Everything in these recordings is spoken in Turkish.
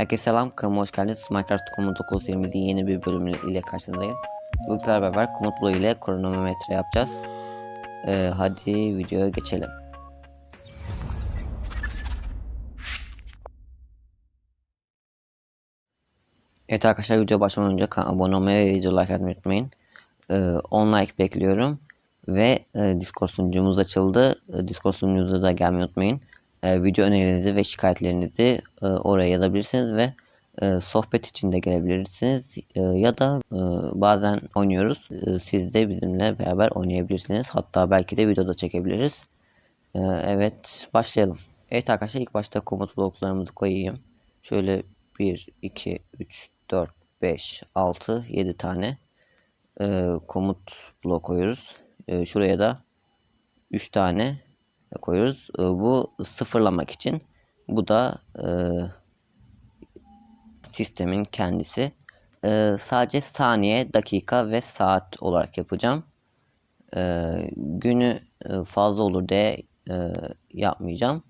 Herkese selam, kanalıma hoş geldiniz. Minecraft Komut 920'de yeni bir bölümü ile karşınızdayım. Bugün beraber komut bloğu ile kronometre yapacağız. Ee, hadi videoya geçelim. Evet arkadaşlar video başlamadan önce abone olmayı ve video like atmayı unutmayın. Ee, 10 like bekliyorum. Ve e, Discord sunucumuz açıldı. E, Discord sunucumuza da gelmeyi unutmayın. E, video önerilerinizi ve şikayetlerinizi e, oraya yazabilirsiniz ve e, sohbet için de gelebilirsiniz. E, ya da bazen oynuyoruz. Siz de bizimle beraber oynayabilirsiniz. Hatta belki de videoda çekebiliriz. Evet başlayalım. Evet arkadaşlar ilk başta komut bloklarımızı koyayım. Şöyle 1, 2, 3, 4, 5, 6, 7 tane komut blok koyuyoruz. Şuraya da 3 tane koyuyoruz. E, bu sıfırlamak için. Bu da e, sistemin kendisi. E, sadece saniye, dakika ve saat olarak yapacağım. E, günü fazla olur diye e, yapmayacağım.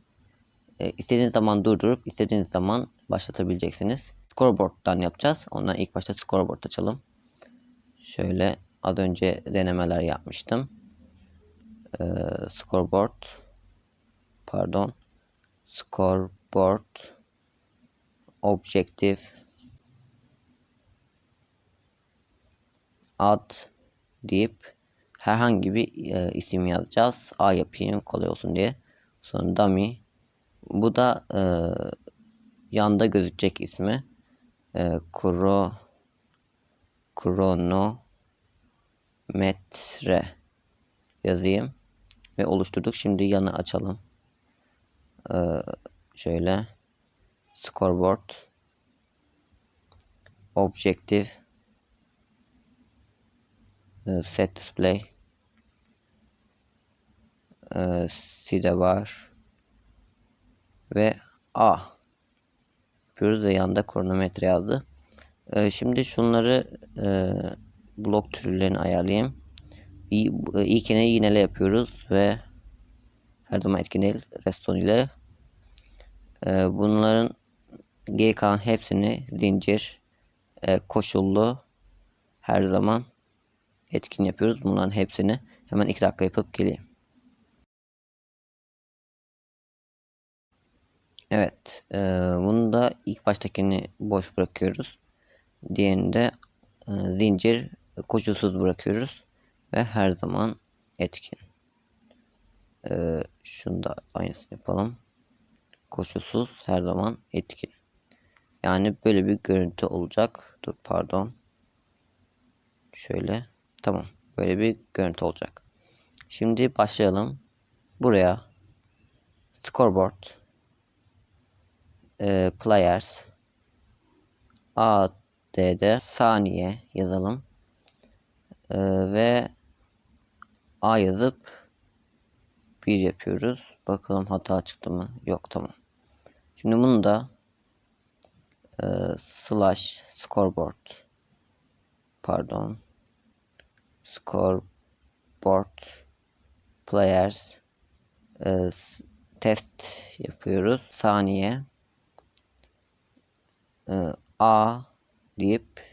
E, istediğiniz zaman durdurup istediğiniz zaman başlatabileceksiniz. Scoreboard'dan yapacağız. Ondan ilk başta scoreboard açalım. Şöyle az önce denemeler yapmıştım. E, scoreboard pardon scoreboard objective ad deyip herhangi bir e, isim yazacağız. A yapayım kolay olsun diye. Sonra dummy. Bu da e, yanda gözükecek ismi. E, kro kronometre yazayım ve oluşturduk. Şimdi yanı açalım. Ee, şöyle. Scoreboard. Objective. E, set display. E, de var ve A. Yapıyoruz ve yanında kronometre yazdı. E, şimdi şunları e, blok türlerini ayarlayayım. İyi, ilk yine yinele yapıyoruz ve her zaman etkin değil redstone ile e, bunların kalan hepsini zincir e, koşullu her zaman etkin yapıyoruz. Bunların hepsini hemen 2 dakika yapıp geleyim. Evet. E, bunu da ilk baştakini boş bırakıyoruz. Diğerini de e, zincir koşulsuz bırakıyoruz. Ve her zaman etkin. Ee, şunu da aynısını yapalım. Koşulsuz her zaman etkin. Yani böyle bir görüntü olacak. Dur pardon. Şöyle. Tamam. Böyle bir görüntü olacak. Şimdi başlayalım. Buraya scoreboard e, players AD'de saniye yazalım. E, ve A yazıp 1 yapıyoruz. Bakalım hata çıktı mı? Yok tamam. Şimdi bunu da e, slash scoreboard pardon scoreboard players e, test yapıyoruz. Saniye e, A deyip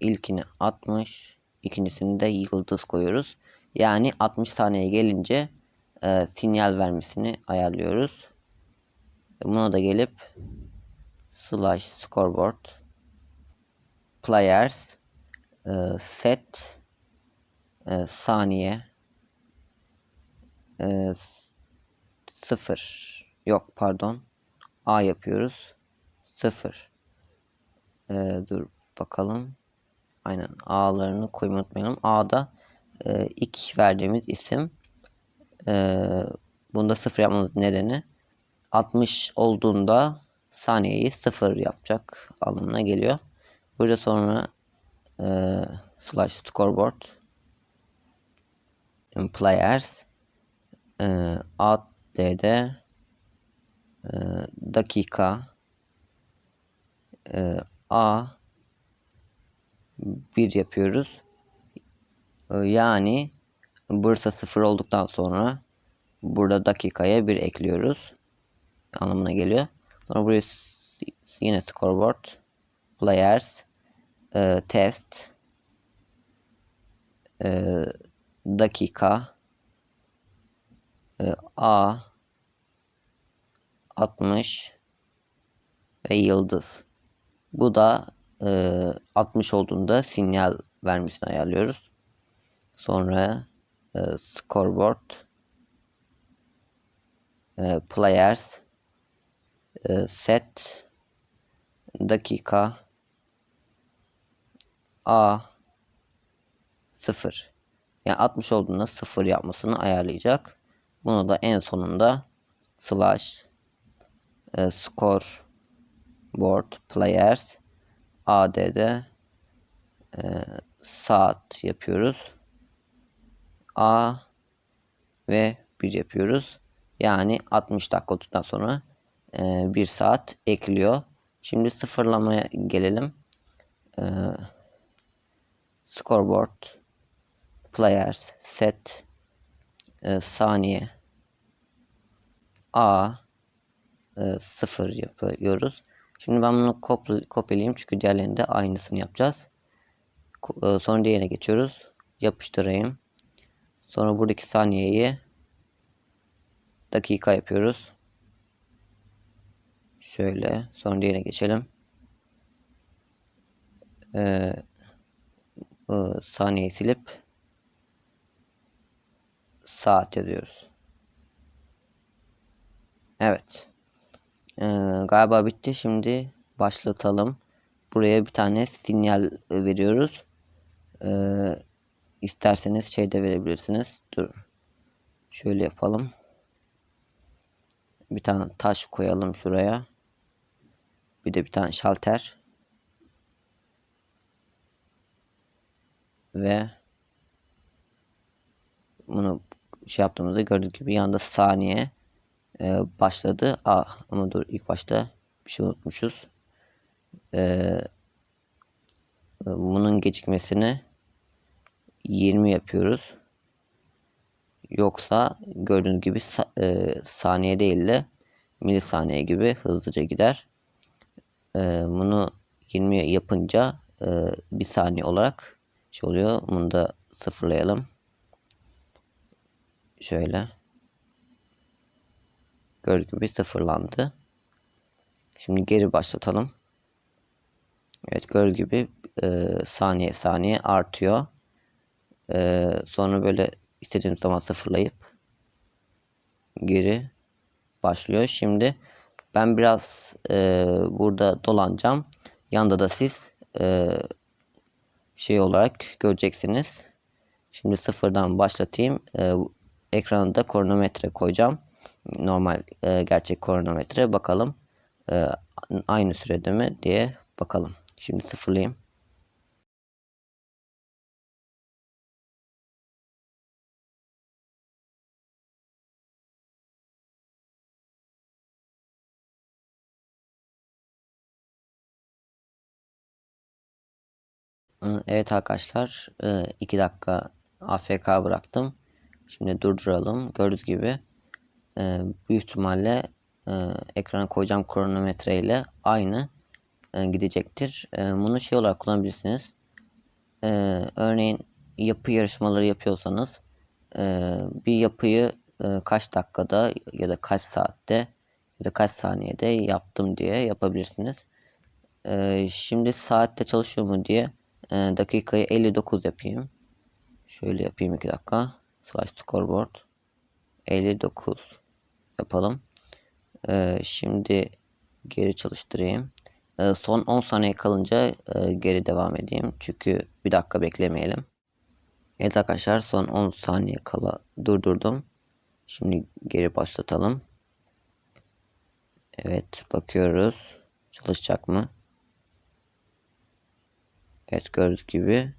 ilkini 60 ikincisini de yıldız koyuyoruz. Yani 60 saniyeye gelince e, sinyal vermesini ayarlıyoruz. Buna da gelip slash scoreboard players e, set e, saniye e, sıfır. Yok pardon. A yapıyoruz. Sıfır. E, dur bakalım. Aynen A'larını koymayı unutmayalım. A'da e, ilk verdiğimiz isim e, bunda sıfır yapmamız nedeni 60 olduğunda saniyeyi sıfır yapacak anlamına geliyor. Burada sonra e, slash scoreboard players e, add e, dakika e, a 1 yapıyoruz. E, yani bursa sıfır olduktan sonra burada dakikaya bir ekliyoruz. Anlamına geliyor. Sonra buraya yine scoreboard, players, e, test, e, dakika, e, A, 60 ve yıldız. Bu da e, 60 olduğunda sinyal vermesini ayarlıyoruz. Sonra e, scoreboard, e, players, e, set, dakika, A 0. Yani 60 olduğunda 0 yapmasını ayarlayacak. Bunu da en sonunda slash e, score board players add'de e, saat yapıyoruz. A ve 1 yapıyoruz. Yani 60 dakika olduktan sonra e, 1 saat ekliyor. Şimdi sıfırlamaya gelelim. E, scoreboard players set e, saniye A e, 0 yapıyoruz. Şimdi ben bunu kopy kopyalayayım çünkü diğerlerinde aynısını yapacağız. E, sonra diğerine geçiyoruz. Yapıştırayım. Sonra buradaki saniyeyi dakika yapıyoruz. Şöyle. Sonra diğerine geçelim. Ee, saniyeyi silip saat yazıyoruz. Evet. Ee, galiba bitti. Şimdi başlatalım. Buraya bir tane sinyal veriyoruz. Ee, isterseniz şey de verebilirsiniz. Dur. Şöyle yapalım. Bir tane taş koyalım şuraya. Bir de bir tane şalter. Ve bunu şey yaptığımızda gördüğünüz gibi yanında saniye e, başladı. Ah ama dur ilk başta bir şey unutmuşuz. E, bunun gecikmesini 20 yapıyoruz. Yoksa gördüğünüz gibi e, saniye değil de milisaniye gibi hızlıca gider. E, bunu 20 yapınca e, bir saniye olarak şey oluyor. Bunu da sıfırlayalım. Şöyle. Gördüğünüz gibi sıfırlandı. Şimdi geri başlatalım. Evet gördüğünüz gibi e, saniye saniye artıyor. E, sonra böyle istediğimiz zaman sıfırlayıp geri başlıyor. Şimdi ben biraz e, burada dolanacağım. Yanda da siz e, şey olarak göreceksiniz. Şimdi sıfırdan başlatayım. E, ekranında kronometre koyacağım. Normal e, gerçek kronometre bakalım. E, aynı sürede mi diye bakalım. Şimdi sıfırlayayım. Evet arkadaşlar 2 dakika AFK bıraktım. Şimdi durduralım. Gördüğünüz gibi e, büyük ihtimalle e, ekrana koyacağım kronometre ile aynı e, gidecektir. Bunu şey olarak kullanabilirsiniz. Örneğin yapı yarışmaları yapıyorsanız bir yapıyı kaç dakikada ya da kaç saatte ya da kaç saniyede yaptım diye yapabilirsiniz. Şimdi saatte çalışıyor mu diye dakikayı 59 yapayım. Şöyle yapayım 2 dakika. Slash scoreboard 59 yapalım. Ee, şimdi geri çalıştırayım. Ee, son 10 saniye kalınca e, geri devam edeyim. Çünkü bir dakika beklemeyelim. Evet arkadaşlar son 10 saniye kala durdurdum. Şimdi geri başlatalım. Evet bakıyoruz. Çalışacak mı? Evet gördüğünüz gibi.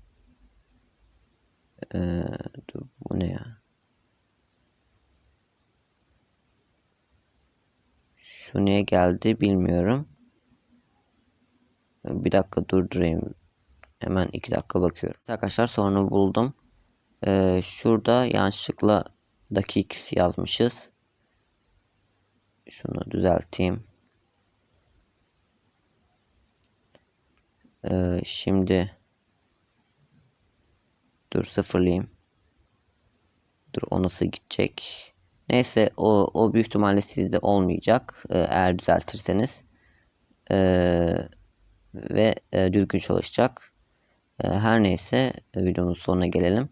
Ee, dur, bu ne ya? Şu niye geldi bilmiyorum. Bir dakika durdurayım. Hemen iki dakika bakıyorum. Arkadaşlar sorunu buldum. Ee, şurada yanlışlıkla dakikası yazmışız. Şunu düzelteyim. Ee, şimdi dur sıfırlayayım. Dur o nasıl gidecek? Neyse o, o büyük ihtimalle sizde olmayacak. Ee, eğer düzeltirseniz. Ee, ve e, düzgün çalışacak. Ee, her neyse e, videomuzun sonuna gelelim.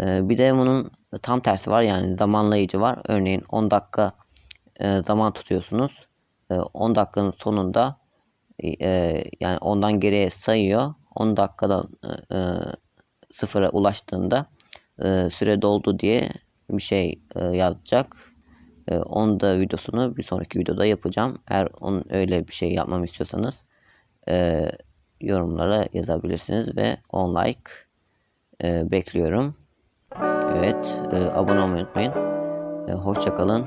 Ee, bir de bunun tam tersi var yani zamanlayıcı var. Örneğin 10 dakika e, zaman tutuyorsunuz. E, 10 dakikanın sonunda e, yani ondan geriye sayıyor. 10 dakikadan e, e, sıfıra ulaştığında e, süre doldu diye bir şey e, yazacak. E, onun da videosunu bir sonraki videoda yapacağım. Eğer onun öyle bir şey yapmamı istiyorsanız e, yorumlara yazabilirsiniz ve on like e, bekliyorum. Evet, e, abone olmayı unutmayın. E, hoşça kalın.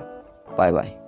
Bay bay.